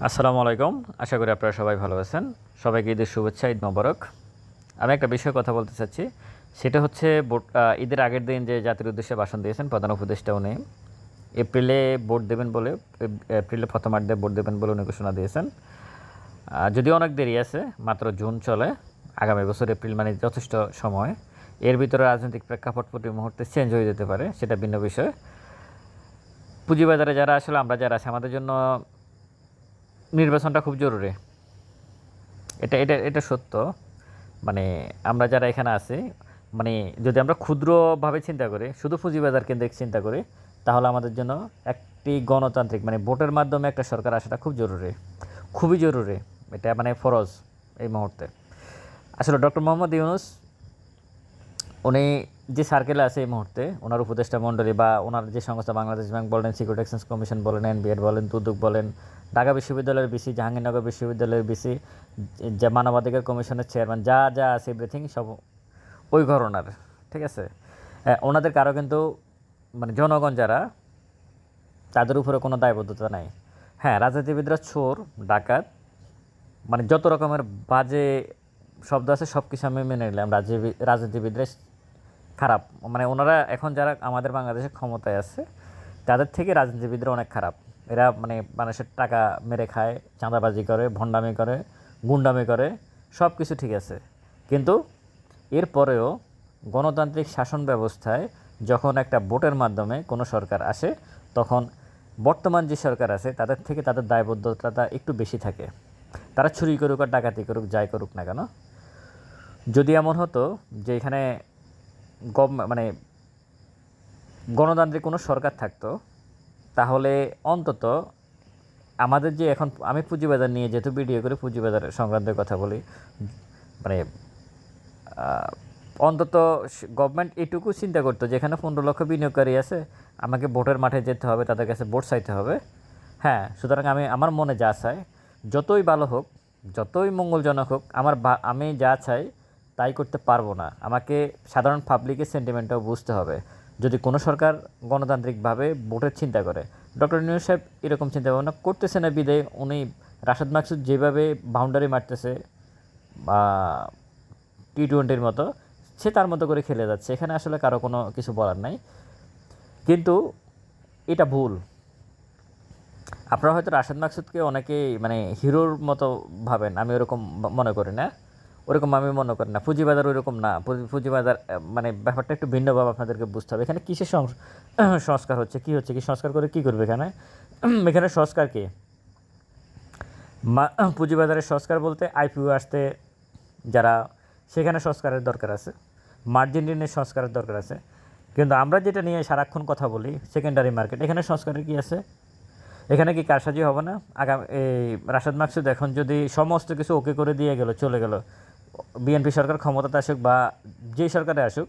আসসালামু আলাইকুম। আশা করি আপনারা সবাই ভালো আছেন। সবাইকে ঈদের শুভেচ্ছা, ঈদ মোবারক। আমি একটা বিষয়ে কথা বলতে চাচ্ছি। সেটা হচ্ছে ঈদের আগের দিন যে জাতির উদ্দেশ্যে ভাষণ দিয়েছেন প্রধান উপদেষ্টা উনি, এপ্রিলে ভোট দেবেন বলে, এপ- এপ্রিলে প্রথমার্ধে ভোট দেবেন বলে উনি ঘোষণা দিয়েছেন। যদিও অনেক দেরি আছে, মাত্র জুন চলে, আগামী বছর এপ্রিল মানে যথেষ্ট সময়। এর ভিতরে রাজনৈতিক প্রেক্ষাপট প্রতি মুহূর্তে চেঞ্জ হয়ে যেতে পারে, সেটা ভিন্ন বিষয়। পুঁজিবাজারে যারা আসলে, আমরা যারা আছি, আমাদের জন্য নির্বাচনটা খুব জরুরি। এটা এটা এটা সত্য। মানে আমরা যারা এখানে আছি মানে যদি আমরা ক্ষুদ্রভাবে চিন্তা করি, শুধু পুঁজিবাজার কেন্দ্রিক চিন্তা করি, তাহলে আমাদের জন্য একটি গণতান্ত্রিক মানে ভোটের মাধ্যমে একটা সরকার আসাটা খুব জরুরি। খুবই জরুরি। এটা মানে ফরজ এই মুহূর্তে। আসলে ডক্টর মোহাম্মদ ইউনুস, উনি যে সার্কেলে আছে এই মুহূর্তে, ওনার উপদেষ্টা মণ্ডলী বা ওনার যে সংস্থা বাংলাদেশ ব্যাংক বলেন সিকিউরিটি এক্সচেঞ্জ কমিশন বলেন এনবিএড বলেন, দুদক বলেন ঢাকা বিশ্ববিদ্যালয়ের বিসি, জাহাঙ্গীরনগর বিশ্ববিদ্যালয়ের বিসি, যে মানবাধিকার কমিশনের চেয়ারম্যান, যা যা আছে এভরিথিং সব ওই ঘরনার, ঠিক আছে? ওনাদের কারও কিন্তু মানে জনগণ যারা, তাদের উপরে কোনো দায়বদ্ধতা নাই। হ্যাঁ রাজনীতিবিদরা চোর, ডাকাত মানে যত রকমের বাজে শব্দ আছে, সব কিছু আমি মেনে নিলাম। রাজনীতি রাজনীতিবিদরা খারাপ। মানে ওনারা এখন যারা আমাদের বাংলাদেশে ক্ষমতায় আছে, তাদের থেকে রাজনীতিবিদরা অনেক খারাপ। এরা মানে মানুষের টাকা মেরে খায়, চাঁদাবাজি করে, ভণ্ডামি করে, গুন্ডামি করে সব কিছু ঠিক আছে। কিন্তু এরপরেও গণতান্ত্রিক শাসন ব্যবস্থায় যখন একটা ভোটের মাধ্যমে কোনো সরকার আসে, তখন বর্তমান যে সরকার আছে, তাদের থেকে তাদের দায়বদ্ধতা একটু বেশি থাকে। তারা চুরি করুক আর ডাকাতি করুক, যাই করুক না কেন। যদি এমন হতো যে এখানে গভ মানে গণতান্ত্রিক কোনো সরকার থাকতো তাহলে অন্তত আমাদের যে এখন আমি পুঁজিবাজার নিয়ে যেহেতু ভিডিও করে পুঁজিবাজার সংক্রান্তের কথা বলি মানে অন্তত গভর্নমেন্ট এটুকু চিন্তা করতো যেখানে পনেরো লক্ষ বিনিয়োগকারী আছে, আমাকে ভোটের মাঠে যেতে হবে, তাদের কাছে ভোট চাইতে হবে। হ্যাঁ সুতরাং আমি, আমার মনে যা চাই, যতই ভালো হোক, যতই মঙ্গলজনক হোক, আমার আমি যা চাই, তাই করতে পারব না। আমাকে সাধারণ পাবলিকের সেন্টিমেন্টটাও বুঝতে হবে। যদি কোনো সরকার গণতান্ত্রিকভাবে ভোটের চিন্তা করে, ডক্টর নিউজ সাহেব এরকম চিন্তা ভাবনা করতেছে না বিদে, উনি রাশাদ মাকসুদ যেভাবে বাউন্ডারি মারতেছে, বা টি টোয়েন্টির মতো, সে তার মতো করে খেলে যাচ্ছে। এখানে আসলে কারও কোনো কিছু বলার নাই। কিন্তু এটা ভুল। আপনারা হয়তো রাশেদ মাকসুদকে অনেকেই মানে হিরোর মতো ভাবেন, আমি ওরকম মনে করি না। ওরকম আমি মনে করি না। পুঁজিবাজার ওইরকম না। পুঁজি- পুঁজিবাজার মানে ব্যাপারটা একটু ভিন্নভাবে আপনাদেরকে বুঝতে হবে। এখানে কিসের সংস- সংস্কার হচ্ছে? কি হচ্ছে? কি সংস্কার করে কি করবে এখানে? এখানে সংস্কার কি? পুঁজিবাজারের সংস্কার বলতে আইপিও আসতে যারা, সেখানে সংস্কারের দরকার আছে। মার্জিন ঋণের সংস্কারের দরকার আছে। কিন্তু আমরা যেটা নিয়ে সারাক্ষণ কথা বলি সেকেন্ডারি মার্কেট এখানে সংস্কারের কি আছে? এখানে কি কারসাজি হবে না? আগামী, এই রাশাদ মাকসুদ এখন যদি সমস্ত কিছু ওকে করে দিয়ে গেল, চলে গেল বিএনপি সরকার ক্ষমতাতে আসুক বা যেই সরকারে আসুক,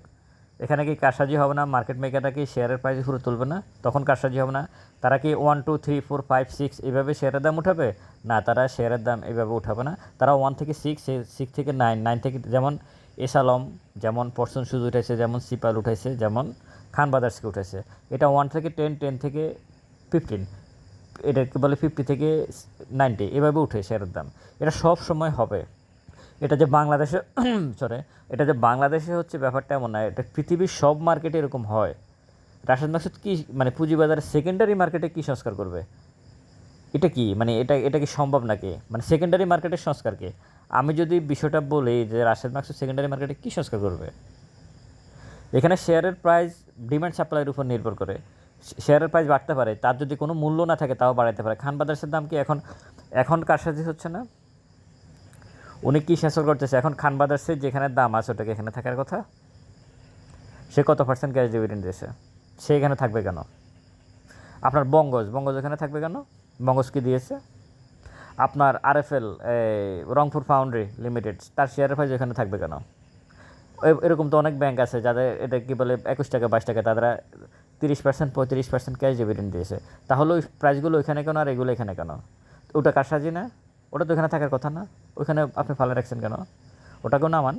এখানে কি কারসাজি হবে না মার্কেট মেকাররা কি শেয়ারের প্রাইস পুরো তুলবে না? তখন কারসাজি হবে না। তারা কি one two three four five six এইভাবে শেয়ারের দাম উঠাবে? না, তারা শেয়ারের দাম এইভাবে উঠাবে না। তারা ওয়ান থেকে সিক্স সিক্স থেকে নাইন নাইন থেকে যেমন এসালম যেমন পর্সন সুজ উঠেছে যেমন সিপাল উঠেছে যেমন খান বাদার্সকে উঠেছে এটা ওয়ান থেকে টেন টেন থেকে ফিফটিন এটাকে বলে ফিফটি থেকে নাইনটি এভাবে উঠে শেয়ারের দাম। এটা সব সময় হবে। এটা যে বাংলাদেশে সরি এটা যে বাংলাদেশে হচ্ছে ব্যাপারটা এমন না, এটা পৃথিবীর সব মার্কেটে এরকম হয়। রাশেদ মাকসুদ কি মানে পুঁজিবাজারের সেকেন্ডারি মার্কেটে কি সংস্কার করবে? এটা কি মানে এটা এটা কি সম্ভব নাকি? মানে সেকেন্ডারি মার্কেটের সংস্কার কি? আমি যদি বিষয়টা বলি যে রাশেদ মাকসুদ সেকেন্ডারি মার্কেটে কী সংস্কার করবে? এখানে শেয়ারের প্রাইস ডিমান্ড সাপ্লাইয়ের উপর নির্ভর করে। শেয়ারের প্রাইস বাড়তে পারে, তার যদি কোনো মূল্য না থাকে, তাও বাড়াতে পারে। খান বাদার্সের দাম কি এখন এখন কারসাজি হচ্ছে না? উনি কী শাসন করতেছে? এখন খান বাদার্সের যেখানে দাম আছে ওটাকে এখানে থাকার কথা, সে কত পার্সেন্ট ক্যাশ ডিভিডেন্ড দিয়েছে? সে এখানে থাকবে কেন? আপনার বঙ্গজ বঙ্গজ এখানে থাকবে কেন? বঙ্গজ কি দিয়েছে? আপনার আরএফএল রংপুর ফাউন্ডারি লিমিটেড তার শেয়ারের প্রাইস এখানে থাকবে কেন? এরকম তো অনেক ব্যাংক আছে যাদের এটা কি বলে একুশ টাকা, বাইশ টাকা, তারা তিরিশ পার্সেন্ট পঁয়ত্রিশ পার্সেন্ট ক্যাশ ডিভিডেন্ড দিয়েছে। তাহলে ওই প্রাইসগুলো ওইখানে কেন আর এগুলো এখানে কেন? ওটা কার সাজি না ওটা তো এখানে থাকার কথা না। ওইখানে আপনি ফালে রাখছেন কেন? ওটাকেও নামান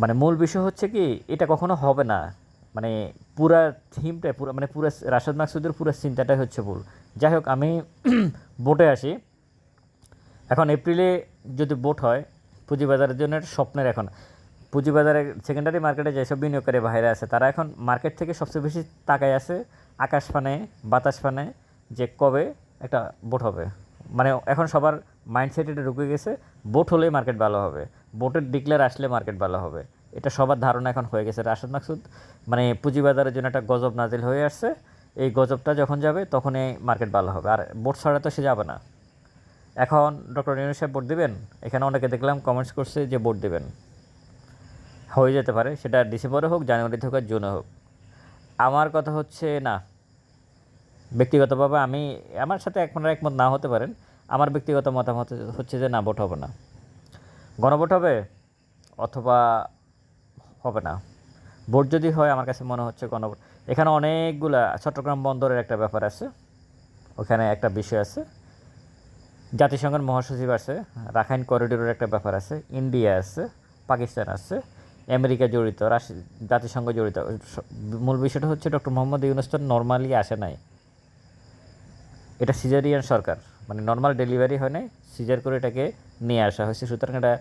মানে। মূল বিষয় হচ্ছে কি, এটা কখনো হবে না। মানে পুরা থিমটা পুরো মানে পুরো রাশাদ মাকসুদের পুরো চিন্তাটাই হচ্ছে ভুল। যাই হোক, আমি বোটে আসি। এখন এপ্রিলে যদি বোট হয়, পুঁজিবাজারের জন্য স্বপ্নের এখন। পুঁজিবাজারে সেকেন্ডারি মার্কেটে যেসব বিনিয়োগকারী বাইরে আছে, তারা এখন মার্কেট থেকে সবচেয়ে বেশি তাকায় আছে আকাশ পানে বাতাস পানে যে কবে একটা বোট হবে। মানে এখন সবার মাইন্ডসেট এটা ঢুকে গেছে বোট হলেই মার্কেট ভালো হবে। বোটের ডিক্লেয়ার আসলে মার্কেট ভালো হবে। এটা সবার ধারণা এখন হয়ে গেছে। রাশেদ মাকসুদ মানে পুঁজিবাজারের জন্য একটা গজব নাজিল হয়ে আসছে। এই গজবটা যখন যাবে, তখনই মার্কেট ভালো হবে। আর বোট ছাড়া তো সে যাবে না। এখন ডক্টর নিউজ সাহেব ভোট দেবেন? এখানে অনেকে দেখলাম কমেন্টস করছে যে ভোট দেবেন। হয়ে যেতে পারে। সেটা ডিসেম্বরে হোক জানুয়ারিতে হোক আর জুনে হোক। আমার কথা হচ্ছে না। ব্যক্তিগতভাবে আমি আমার সাথে আপনারা একমত না হতে পারেন। আমার ব্যক্তিগত মতামত হচ্ছে যে না, ভোট হবে না। গণভোট হবে অথবা হবে না। ভোট যদি হয়, আমার কাছে মনে হচ্ছে গণভোট। এখানে অনেকগুলা চট্টগ্রাম বন্দরের একটা ব্যাপার আছে। ওখানে একটা বিষয় আছে। জাতিসংঘের মহাসচিব আছে। রাখাইন করিডোরের একটা ব্যাপার আছে। ইন্ডিয়া আছে। পাকিস্তান আছে। আমেরিকা জড়িত, রাশি জাতিসংঘ জড়িত। মূল বিষয়টা হচ্ছে ডক্টর মোহাম্মদ ইউনুস তো নর্মালি আসে নাই। এটা সিজারিয়ান সরকার। মানে নর্মাল ডেলিভারি হয় নাই, সিজার করে এটাকে নিয়ে আসা হয়েছে। সুতরাং এটা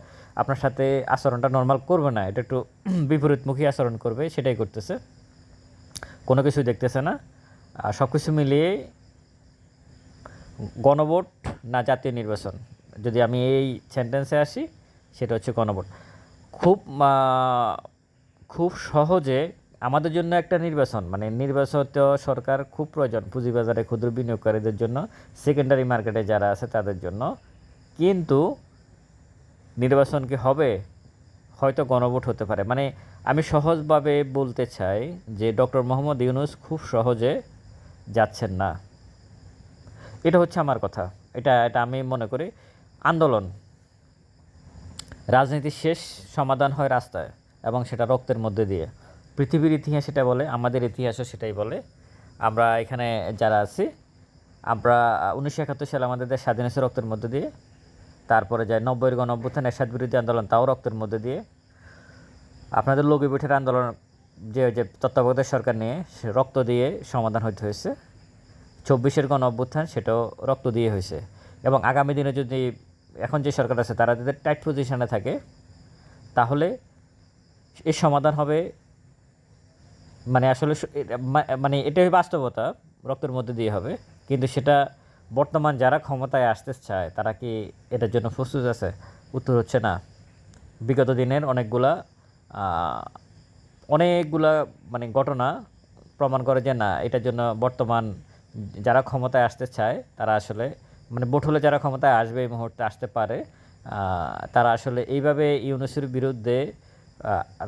আপনার সাথে আচরণটা নর্মাল করবে না, এটা একটু বিপরীতমুখী আচরণ করবে, সেটাই করতেছে। কোনো কিছু দেখতেছে না। আর সব কিছু মিলিয়ে গণভোট না জাতীয় নির্বাচন? যদি আমি এই সেন্টেন্সে আসি, সেটা হচ্ছে গণভোট। খুব খুব সহজে আমাদের জন্য একটা নির্বাচন মানে নির্বাচিত সরকার খুব প্রয়োজন পুঁজিবাজারে ক্ষুদ্র বিনিয়োগকারীদের জন্য সেকেন্ডারি মার্কেটে যারা আছে তাদের জন্য। কিন্তু নির্বাচন কি হবে? হয়তো গণভোট হতে পারে। মানে আমি সহজভাবে বলতে চাই যে ডক্টর মোহাম্মদ ইউনুস খুব সহজে যাচ্ছেন না। এটা হচ্ছে আমার কথা। এটা এটা আমি মনে করি। আন্দোলন, রাজনীতির শেষ সমাধান হয় রাস্তায় এবং সেটা রক্তের মধ্যে দিয়ে। পৃথিবীর ইতিহাস সেটা বলে, আমাদের ইতিহাসও সেটাই বলে। আমরা এখানে যারা আছি, আমরা উনিশশো একাত্তর সালে আমাদের দেশ স্বাধীন হয়েছে রক্তের মধ্যে দিয়ে। তারপরে যায় নব্বইয়ের গণ অভ্যুত্থান এরশাদ বিরোধী আন্দোলন, তাও রক্তের মধ্যে দিয়ে। আপনাদের লগি পিঠের আন্দোলন, যে যে তত্ত্বাবধায়ক সরকার নিয়ে রক্ত দিয়ে সমাধান হইতে হয়েছে। চব্বিশের গণ অভ্যুত্থান সেটাও রক্ত দিয়ে হয়েছে। এবং আগামী দিনে যদি এখন যে সরকার আছে, তারা যদি টাইট পজিশনে থাকে, তাহলে এর সমাধান হবে মানে আসলে মানে এটাই বাস্তবতা, রক্তের মধ্যে দিয়ে হবে। কিন্তু সেটা বর্তমান যারা ক্ষমতায় আসতে চায়, তারা কি এটার জন্য প্রস্তুত আছে? উত্তর হচ্ছে না। বিগত দিনের অনেকগুলা অনেকগুলা মানে ঘটনা প্রমাণ করে যে না, এটার জন্য বর্তমান যারা ক্ষমতায় আসতে চায়, তারা আসলে মানে ভোট হলে যারা ক্ষমতায় আসবে এই মুহূর্তে আসতে পারে। তারা আসলে এইভাবে ইউনুসের বিরুদ্ধে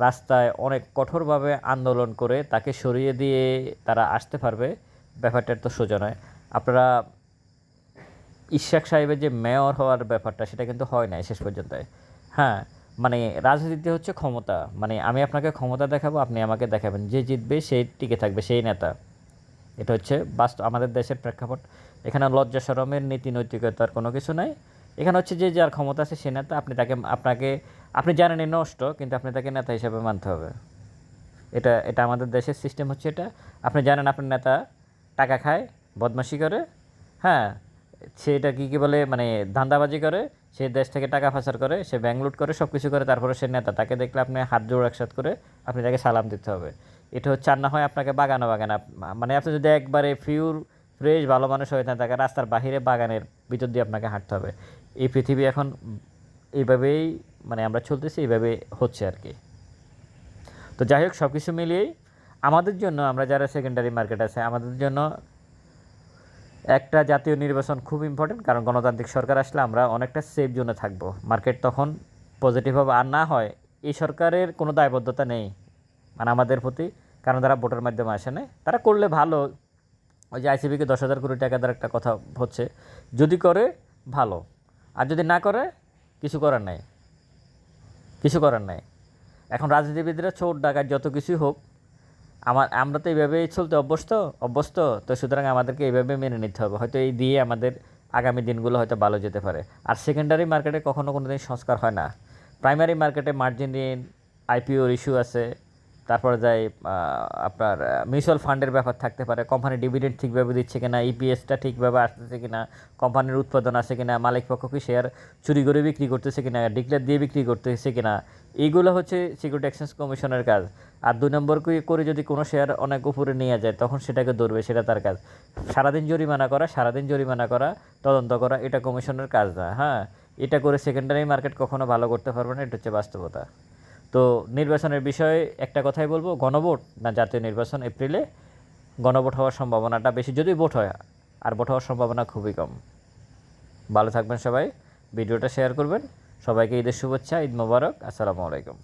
রাস্তায় অনেক কঠোরভাবে আন্দোলন করে তাকে সরিয়ে দিয়ে তারা আসতে পারবে ব্যাপারটা তো সোজা নয়। আপনারা ইশাক সাহেবের যে মেয়র হওয়ার ব্যাপারটা সেটা কিন্তু হয় নাই শেষ পর্যন্ত হ্যাঁ মানে রাজনীতি হচ্ছে ক্ষমতা। মানে আমি আপনাকে ক্ষমতা দেখাবো, আপনি আমাকে দেখাবেন। যে জিতবে সেই টিকে থাকবে, সেই নেতা। এটা হচ্ছে বাস্তব, আমাদের দেশের প্রেক্ষাপট। এখানে লজ্জা শরমের নীতি নৈতিকতার কোনো কিছু নাই। এখানে হচ্ছে যে যার ক্ষমতা আছে সে নেতা, আপনি তাকে, আপনাকে আপনি জানেন এই নষ্ট, কিন্তু আপনি তাকে নেতা হিসাবে মানতে হবে। এটা এটা আমাদের দেশের সিস্টেম হচ্ছে এটা। আপনি জানেন আপনার নেতা টাকা খায়, বদমাশি করে হ্যাঁ? সে এটা কী কী বলে মানে ধান্দাবাজি করে, সে দেশ থেকে টাকা পাচার করে, সে ব্যাংক লুট করে সব কিছু করে, তারপরে সে নেতা, তাকে দেখলে আপনি হাত জোড় একসাথ করে আপনি তাকে সালাম দিতে হবে। এটা হচ্ছে আর না হয় আপনাকে বাগানো, বাগান। মানে আপনি যদি একবারে পিওর ফ্রেশ ভালো মানুষ হয়ে থাকেন, তাকে রাস্তার বাহিরে বাগানের ভিতর দিয়ে আপনাকে হাঁটতে হবে। এই পৃথিবী এখন এইভাবেই মানে আমরা চলতেছি, এইভাবে হচ্ছে আর কি। তো যাই হোক সব কিছু মিলিয়েই আমাদের জন্য, আমরা যারা সেকেন্ডারি মার্কেট আছে, আমাদের জন্য একটা জাতীয় নির্বাচন খুব ইম্পর্টেন্ট কারণ গণতান্ত্রিক সরকার আসলে আমরা অনেকটা সেফ জোনে থাকব। মার্কেট তখন পজিটিভ হবে, আর না হয় এই সরকারের কোনো দায়বদ্ধতা নেই মানে আমাদের প্রতি, কারণ তারা ভোটের মাধ্যমে আসে না তারা করলে ভালো, ওই যে আইসিবিকে দশ হাজার কোটি টাকা দেওয়ার একটা কথা হচ্ছে, যদি করে, ভালো। আর যদি না করে, কিছু করার নাই। কিছু করার নাই। এখন রাজনীতিবিদরা চোর, ডাকাত যত কিছুই হোক, আমার আমরা তো এইভাবেই চলতে অভ্যস্ত অভ্যস্ত, তো সুতরাং আমাদেরকে এইভাবে মেনে নিতে হবে। হয়তো এই দিয়ে আমাদের আগামী দিনগুলো হয়তো ভালো যেতে পারে। আর সেকেন্ডারি মার্কেটে কখনও কোনো দিন সংস্কার হয় না। প্রাইমারি মার্কেটে মার্জিন ঋণ আইপিওর ইস্যু আছে। তারপরে যায় আপনার মিউচুয়াল ফান্ডের ব্যাপার থাকতে পারে কোম্পানি ডিভিডেন্ড ঠিকভাবে দিচ্ছে কিনা ইপিএসটা ঠিকভাবে আসতেছে কিনা কোম্পানির উৎপাদন আছে কিনা মালিক পক্ষ কি শেয়ার চুরি করে বিক্রি করতেছে কিনা ডিক্লেয়ার দিয়ে বিক্রি করতেছে কিনা এইগুলো হচ্ছে সিকিউরিটি এক্সচেঞ্জ কমিশনের কাজ। আর দুই নম্বর করে যদি কোনো শেয়ার অনেক উপরে নিয়ে যায়, তখন সেটাকে ধরবে, সেটা তার কাজ। সারাদিন জরিমানা করা, সারাদিন জরিমানা করা, তদন্ত করা, এটা কমিশনের কাজ না হ্যাঁ? এটা করে সেকেন্ডারি মার্কেট কখনো ভালো করতে পারবে না, এটা হচ্ছে বাস্তবতা। তো নির্বাচনের বিষয়ে একটা কথাই বলব, গণভোট না জাতীয় নির্বাচন এপ্রিলে গণভোট হওয়ার সম্ভাবনাটা বেশি। যদি ভোট হয়, আর ভোট হওয়ার সম্ভাবনা খুবই কম। ভালো থাকবেন সবাই, ভিডিওটা শেয়ার করবেন। সবাইকে ঈদের শুভেচ্ছা, ঈদ মোবারক, আসসালামু আলাইকুম।